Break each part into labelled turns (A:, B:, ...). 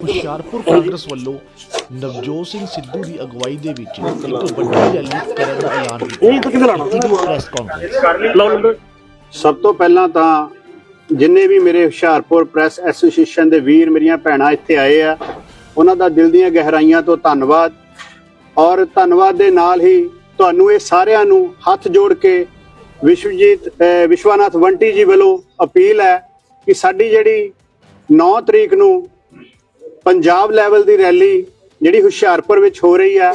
A: ਹੁਸ਼ਿਆਰਪੁਰ ਕਾਂਗਰਸ ਵੱਲੋਂ ਨਵਜੋਤ ਸਿੰਘ ਸਿੱਧੂ ਦੀ ਅਗਵਾਈ ਦੇ ਵਿੱਚ ਇੱਕ ਵੱਡੀ ਰੈਲੀ ਕਰਨ ਦਾ ਐਲਾਨ ਕੀਤਾ। ਪ੍ਰੈਸ ਕਾਨਫਰੰਸ
B: ਸਭ ਤੋਂ ਪਹਿਲਾਂ ਤਾਂ ਜਿੰਨੇ ਵੀ ਮੇਰੇ ਹੁਸ਼ਿਆਰਪੁਰ ਪ੍ਰੈਸ ਐਸੋਸੀਏਸ਼ਨ ਦੇ ਵੀਰ ਮੇਰੀਆਂ ਭੈਣਾਂ ਇੱਥੇ ਆਏ ਆ ਉਹਨਾਂ ਦਾ ਦਿਲ ਦੀਆਂ ਗਹਿਰਾਈਆਂ ਤੋਂ ਧੰਨਵਾਦ। ਔਰ ਧੰਨਵਾਦ ਦੇ ਨਾਲ ਹੀ ਤੁਹਾਨੂੰ ਇਹ ਸਾਰਿਆਂ ਨੂੰ ਹੱਥ ਜੋੜ ਕੇ ਵਿਸ਼ਵਜੀਤ ਵਿਸ਼ਵਾਨਾਥ ਵੰਟੀ ਜੀ ਵੱਲੋਂ ਅਪੀਲ ਹੈ ਕਿ ਸਾਡੀ ਜਿਹੜੀ 9 ਤਰੀਕ ਨੂੰ ਪੰਜਾਬ ਲੈਵਲ ਦੀ ਰੈਲੀ ਜਿਹੜੀ ਹੁਸ਼ਿਆਰਪੁਰ ਵਿੱਚ ਹੋ ਰਹੀ ਹੈ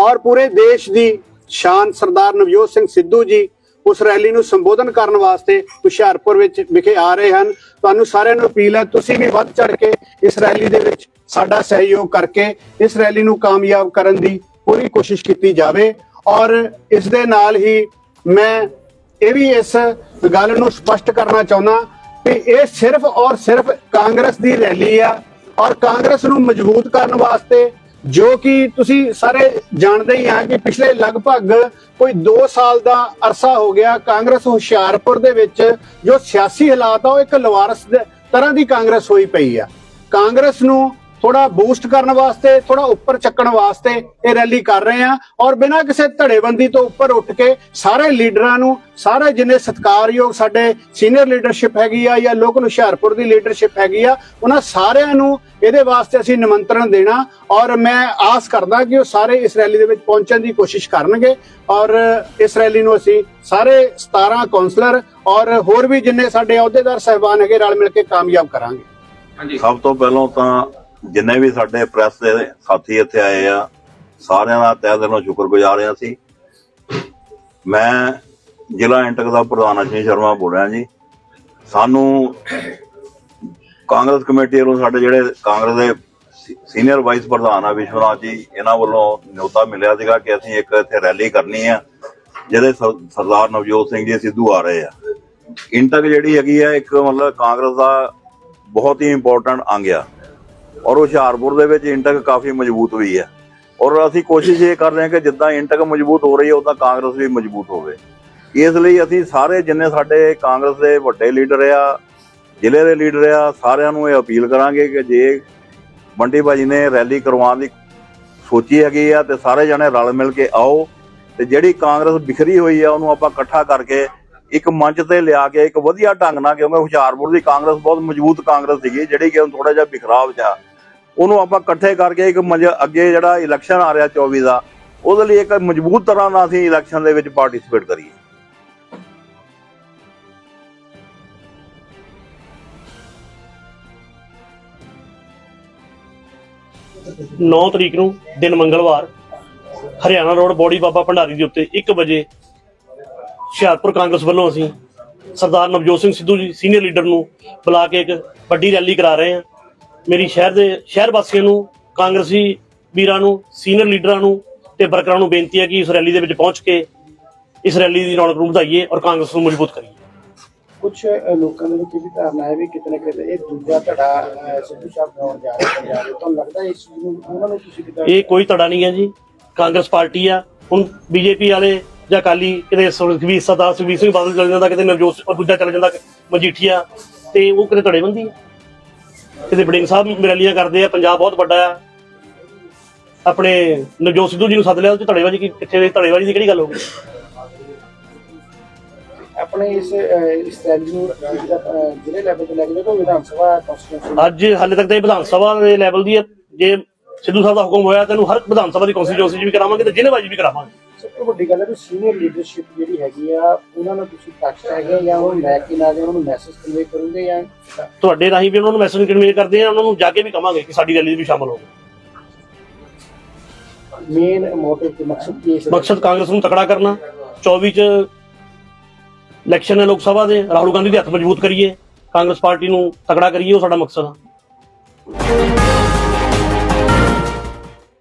B: ਔਰ ਪੂਰੇ ਦੇਸ਼ ਦੀ ਸ਼ਾਨ ਸਰਦਾਰ ਨਵਜੋਤ ਸਿੰਘ ਸਿੱਧੂ ਜੀ ਉਸ ਰੈਲੀ ਨੂੰ ਸੰਬੋਧਨ ਕਰਨ ਵਾਸਤੇ ਹੁਸ਼ਿਆਰਪੁਰ ਵਿੱਚ ਵਿਖੇ ਆ ਰਹੇ ਹਨ। ਤੁਹਾਨੂੰ ਸਾਰਿਆਂ ਨੂੰ ਅਪੀਲ ਹੈ, ਤੁਸੀਂ ਵੀ ਵੱਧ ਚੜ ਕੇ ਇਸ ਰੈਲੀ ਦੇ ਵਿੱਚ ਸਾਡਾ ਸਹਿਯੋਗ ਕਰਕੇ ਇਸ ਰੈਲੀ ਨੂੰ ਕਾਮਯਾਬ ਕਰਨ ਦੀ ਪੂਰੀ ਕੋਸ਼ਿਸ਼ ਕੀਤੀ ਜਾਵੇ। ਔਰ ਇਸ ਦੇ ਨਾਲ ਹੀ ਮੈਂ ਇਹ ਵੀ ਇਸ ਗੱਲ ਨੂੰ ਸਪਸ਼ਟ ਕਰਨਾ ਚਾਹੁੰਦਾ ਕਿ ਇਹ ਸਿਰਫ ਔਰ ਸਿਰਫ ਕਾਂਗਰਸ ਦੀ ਰੈਲੀ ਆ ਔਰ ਕਾਂਗਰਸ ਨੂੰ ਮਜ਼ਬੂਤ ਕਰਨ ਵਾਸਤੇ ਜੋ ਕਿ ਤੁਸੀਂ ਸਾਰੇ ਜਾਣਦੇ ਹੀ ਆ ਕਿ ਪਿਛਲੇ ਲਗਭਗ ਕੋਈ 2 ਸਾਲ ਦਾ ਅਰਸਾ ਹੋ ਗਿਆ ਕਾਂਗਰਸ ਹੁਸ਼ਿਆਰਪੁਰ ਦੇ ਵਿੱਚ, ਜੋ ਸਿਆਸੀ ਹਾਲਾਤ ਆ, ਉਹ ਇੱਕ ਲਵਾਰਸ ਤਰ੍ਹਾਂ ਦੀ ਕਾਂਗਰਸ ਹੋਈ ਪਈ ਆ। ਕਾਂਗਰਸ ਨੂੰ ਥੋੜਾ ਬੂਸਟ ਕਰਨ ਵਾਸਤੇ ਥੋੜਾ ਉੱਪਰ ਚੱਕਣ ਵਾਸਤੇ ਇਹ ਰੈਲੀ ਕਰ ਰਹੇ ਆ ਔਰ ਬਿਨਾਂ ਕਿਸੇ ਧੜੇਬੰਦੀ ਤੋਂ ਉੱਪਰ ਉੱਠ ਕੇ ਸਾਰੇ ਲੀਡਰਾਂ ਨੂੰ ਸਾਰੇ ਜਿੰਨੇ ਸਤਿਕਾਰਯੋਗ ਸਾਡੇ ਸੀਨੀਅਰ ਲੀਡਰਸ਼ਿਪ ਹੈਗੀ ਆ ਜਾਂ ਲੋਕ ਹੁਸ਼ਿਆਰਪੁਰ ਦੀ ਲੀਡਰਸ਼ਿਪ ਹੈਗੀ ਆ ਉਹਨਾਂ ਸਾਰਿਆਂ ਨੂੰ ਇਹਦੇ ਵਾਸਤੇ ਅਸੀਂ ਨਿਮੰਤਰਣ ਦੇਣਾ ਔਰ ਮੈਂ ਆਸ ਕਰਦਾ ਕਿ ਉਹ ਸਾਰੇ ਇਸ ਰੈਲੀ ਦੇ ਵਿੱਚ ਪਹੁੰਚਣ ਦੀ ਕੋਸ਼ਿਸ਼ ਕਰਨਗੇ ਔਰ ਇਸ ਰੈਲੀ ਨੂੰ ਅਸੀਂ ਸਾਰੇ 17 ਕਾਉਂਸਲਰ ਔਰ ਹੋਰ ਵੀ ਜਿੰਨੇ ਸਾਡੇ ਅਹੁਦੇਦਾਰ ਸਹਿਬਾਨ ਹੈਗੇ ਰਲ ਮਿਲ ਕੇ ਕਾਮਯਾਬ ਕਰਾਂਗੇ।
C: ਸਭ ਤੋਂ ਪਹਿਲਾਂ ਤਾਂ ਜਿੰਨੇ ਵੀ ਸਾਡੇ ਪ੍ਰੈਸ ਦੇ ਸਾਥੀ ਇੱਥੇ ਆਏ ਆ, ਸਾਰਿਆਂ ਦਾ ਤਹਿ ਦਿਲੋਂ ਸ਼ੁਕਰਗੁਜ਼ਾਰ ਹਾਂ ਅਸੀਂ। ਮੈਂ ਜ਼ਿਲ੍ਹਾ ਇੰਟਕ ਦਾ ਪ੍ਰਧਾਨ ਅਜੇ ਸ਼ਰਮਾ ਬੋਲ ਰਿਹਾ ਜੀ। ਸਾਨੂੰ ਕਾਂਗਰਸ ਕਮੇਟੀ ਵੱਲੋਂ ਸਾਡੇ ਜਿਹੜੇ ਕਾਂਗਰਸ ਦੇ ਸੀ- ਸੀਨੀਅਰ ਵਾਈਸ ਪ੍ਰਧਾਨ ਆ ਵਿਸ਼ਵਨਾਥ ਜੀ, ਇਹਨਾਂ ਵੱਲੋਂ ਨਿਯੋਤਾ ਮਿਲਿਆ ਸੀਗਾ ਕਿ ਅਸੀਂ ਇੱਕ ਇੱਥੇ ਰੈਲੀ ਕਰਨੀ ਆ, ਜਿਹਦੇ ਸਰ- ਸਰਦਾਰ ਨਵਜੋਤ ਸਿੰਘ ਜੀ ਸਿੱਧੂ ਆ ਰਹੇ ਆ। ਇੰਟਕ ਜਿਹੜੀ ਹੈਗੀ ਆ, ਇੱਕ ਮਤਲਬ ਕਾਂਗਰਸ ਦਾ ਬਹੁਤ ਹੀ ਇੰਪੋਰਟੈਂਟ ਅੰਗ ਆ। ਔਰ ਹੁਸ਼ਿਆਰਪੁਰ ਦੇ ਵਿੱਚ ਇੰਟਕ ਕਾਫੀ ਮਜ਼ਬੂਤ ਵੀ ਹੈ। ਔਰ ਅਸੀਂ ਕੋਸ਼ਿਸ਼ ਇਹ ਕਰ ਰਹੇ ਹਾਂ ਕਿ ਜਿੱਦਾਂ ਇੰਟਕ ਮਜ਼ਬੂਤ ਹੋ ਰਹੀ ਹੈ, ਉਦਾਂ ਕਾਂਗਰਸ ਵੀ ਮਜ਼ਬੂਤ ਹੋਵੇ। ਇਸ ਲਈ ਅਸੀਂ ਸਾਰੇ ਜਿੰਨੇ ਸਾਡੇ ਕਾਂਗਰਸ ਦੇ ਵੱਡੇ ਲੀਡਰ ਆ, ਜ਼ਿਲ੍ਹੇ ਦੇ ਲੀਡਰ ਆ, ਸਾਰਿਆਂ ਨੂੰ ਇਹ ਅਪੀਲ ਕਰਾਂਗੇ ਕਿ ਜੇ ਬੰਟੀ ਭਾਜੀ ਨੇ ਰੈਲੀ ਕਰਵਾਉਣ ਦੀ ਸੋਚੀ ਹੈਗੀ ਆ ਤੇ ਸਾਰੇ ਜਣੇ ਰਲ ਮਿਲ ਕੇ ਆਓ ਤੇ ਜਿਹੜੀ ਕਾਂਗਰਸ ਬਿਖਰੀ ਹੋਈ ਆ, ਉਹਨੂੰ ਆਪਾਂ ਇਕੱਠਾ ਕਰਕੇ ਇੱਕ ਮੰਚ ਤੇ ਲਿਆ ਕੇ ਇੱਕ ਵਧੀਆ ਢੰਗ ਨਾਲ, ਕਿਉਂਕਿ ਹੁਸ਼ਿਆਰਪੁਰ ਦੀ ਕਾਂਗਰਸ ਬਹੁਤ ਮਜ਼ਬੂਤ ਕਾਂਗਰਸ ਸੀਗੀ, ਜਿਹੜੀ ਕਿ ਹੁਣ ਥੋੜਾ ਜਿਹਾ ਬਿਖਰਾਵ ਚ ਉਹਨੂੰ ਆਪਾਂ ਇਕੱਠੇ ਕਰਕੇ ਇੱਕ ਮੰਜ ਅੱਗੇ ਜਿਹੜਾ ਇਲੈਕਸ਼ਨ ਆ ਰਿਹਾ 24 ਦਾ, ਉਹਦੇ ਲਈ ਇੱਕ ਮਜ਼ਬੂਤ ਤਰ੍ਹਾਂ ਨਾਲ ਅਸੀਂ ਇਲੈਕਸ਼ਨ ਦੇ ਵਿੱਚ ਪਾਰਟਿਸਿਪੇਟ ਕਰੀਏ।
D: ਨੌ ਤਰੀਕ ਨੂੰ ਦਿਨ ਮੰਗਲਵਾਰ, ਹਰਿਆਣਾ ਰੋਡ ਬੋੜੀ ਬਾਬਾ ਭੰਡਾਰੀ ਦੇ ਉੱਤੇ 1 ਵਜੇ ਹੁਸ਼ਿਆਰਪੁਰ ਕਾਂਗਰਸ ਵੱਲੋਂ ਅਸੀਂ ਸਰਦਾਰ ਨਵਜੋਤ ਸਿੰਘ ਸਿੱਧੂ ਜੀ ਸੀਨੀਅਰ ਲੀਡਰ ਨੂੰ ਬੁਲਾ ਕੇ ਇੱਕ ਵੱਡੀ ਰੈਲੀ ਕਰਾ ਰਹੇ ਹਾਂ। ਮੇਰੀ ਸ਼ਹਿਰ ਦੇ ਸ਼ਹਿਰ ਵਾਸੀਆਂ ਨੂੰ ਕਾਂਗਰਸੀ ਵੀਰਾਂ ਨੂੰ ਸੀਨੀਅਰ ਲੀਡਰਾਂ ਨੂੰ ਤੇ ਵਰਕਰਾਂ ਨੂੰ ਬੇਨਤੀ ਹੈ ਕਿ ਇਸ ਰੈਲੀ ਦੇ ਵਿੱਚ ਪਹੁੰਚ ਕੇ ਇਸ ਰੈਲੀ ਦੀ ਰੌਣਕ ਨੂੰ ਵਧਾਈਏ ਔਰ ਕਾਂਗਰਸ ਨੂੰ ਮਜ਼ਬੂਤ ਕਰੀਏ।
E: ਕੁਝ ਲੋਕਾਂ ਦੇ ਵਿੱਚ ਇਹ ਵੀ ਧਾਰਨਾ ਹੈ ਵੀ ਕਿਤੇ ਨਾ ਕਿਤੇ ਇਹ ਦੂਜਾ ਧੜਾ ਸਿੱਧੂ ਸਾਹਿਬ ਬਣਾਉਣ ਜਾ ਰਿਹਾ ਪੰਜਾਬ ਦੇ ਤੁਹਾਨੂੰ ਲੱਗਦਾ ਇਸ ਚੀਜ਼ ਨੂੰ ਉਹਨਾਂ ਨੂੰ ਤੁਸੀਂ ਕਿਦਾਂ
D: ਇਹ ਕੋਈ ਧੜਾ ਨਹੀਂ ਹੈ ਜੀ। ਕਾਂਗਰਸ ਪਾਰਟੀ ਆ। ਹੁਣ ਬੀਜੇਪੀ ਵਾਲੇ ਜਾਂ ਅਕਾਲੀ ਕਿਤੇ ਸੁਖਬੀਰ ਸਰਦਾਰ ਸੁਖਬੀਰ ਸਿੰਘ ਬਾਦਲ ਚਲ ਜਾਂਦਾ ਕਿਤੇ ਨਵਜੋਤ ਸਿੰਘ- ਦੂਜਾ ਚਲ ਜਾਂਦਾ ਮਜੀਠੀਆ ਤੇ ਉਹ ਕਿਤੇ ਧੜੇਬੰਦੀ ਆ ਕਿਤੇ ਬੜਿੰਗ ਸਾਹਿਬ ਰੈਲੀਆਂ ਕਰਦੇ ਆ ਪੰਜਾਬ ਬਹੁਤ ਵੱਡਾ ਆ। ਆਪਣੇ ਨਵਜੋਤ ਸਿੱਧੂ ਜੀ ਨੂੰ ਸੱਦ ਲਿਆ ਉਹ 'ਚ ਧੜੇਬਾਜ਼ੀ ਕੀ ਕਿੱਥੇ ਧੜੇਬਾਜ਼ੀ ਦੀ ਕਿਹੜੀ ਗੱਲ ਹੋ ਗਈ?
E: ਆਪਣੇ ਇਸ ਇਸ ਰੈਲੀ ਨੂੰ ਜ਼ਿਲ੍ਹੇ ਲੈਵਲ ਤੇ ਲੈ ਕੇ ਜਾਓ ਵਿਧਾਨ ਸਭਾ ਕਨਸਟੀਟਿਊਸ਼ਨ
D: ਅੱਜ ਹਾਲੇ ਤੱਕ ਤਾਂ ਇਹ ਵਿਧਾਨ ਸਭਾ ਦੇ ਲੈਵਲ ਦੀ ਹੈ। ਜੇ ਸਿੱਧੂ ਸਾਹਿਬ ਦਾ ਹੁਕਮ ਹੋਇਆ ਤੈਨੂੰ ਹਰ ਵਿਧਾਨ ਸਭਾ ਦੀ ਕਨਸਟੀਟਿਊਂਸੀ 'ਚ ਵੀ ਕਰਾਵਾਂਗੇ ਤੇ ਜ਼ਿਲ੍ਹੇਬਾਜ਼ੀ ਵੀ ਕਰਾਵਾਂਗੇ।
E: ਸਭ ਤੋਂ ਵੱਡੀ ਗੱਲ ਹੈ ਕਿ ਸੀਨੀਅਰ ਲੀਡਰਸ਼ਿਪ ਜਿਹੜੀ ਹੈਗੀ ਆ ਉਹਨਾਂ ਨੂੰ ਤੁਸੀਂ ਟੱਚ ਹੈਗੇ ਜਾਂ ਉਹ ਲੈ ਕੇ ਨਾ ਜਾਂ ਉਹਨਾਂ ਨੂੰ ਮੈਸੇਜ ਕਨਵੇ ਕਰੋਗੇ ਜਾਂ
D: ਤੁਹਾਡੇ ਰਾਹੀਂ ਵੀ ਉਹਨਾਂ ਨੂੰ ਮੈਸੇਜ ਕਨਵੇ ਕਰਦੇ ਆ ਉਹਨਾਂ ਨੂੰ ਜਾ ਕੇ ਵੀ ਕਵਾਂਗੇ ਕਿ ਸਾਡੀ ਰੈਲੀ ਵੀ ਸ਼ਾਮਲ ਹੋਵੋ
E: ਮੇਨ ਮੋਟਿਵ ਤੇ ਮਕਸਦ ਕੀ ਹੈ
D: ਮਕਸਦ ਕਾਂਗਰਸ ਨੂੰ ਤਕੜਾ ਕਰਨਾ 24 ਚ ਇਲੈਕਸ਼ਨ ਹੈ ਲੋਕ ਸਭਾ ਦੇ ਰਾਹੁਲ ਗਾਂਧੀ ਦੇ ਹੱਥ ਮਜ਼ਬੂਤ ਕਰੀਏ ਕਾਂਗਰਸ ਪਾਰਟੀ ਨੂੰ ਤਕੜਾ ਕਰੀਏ ਉਹ ਸਾਡਾ ਮਕਸਦ ਆ।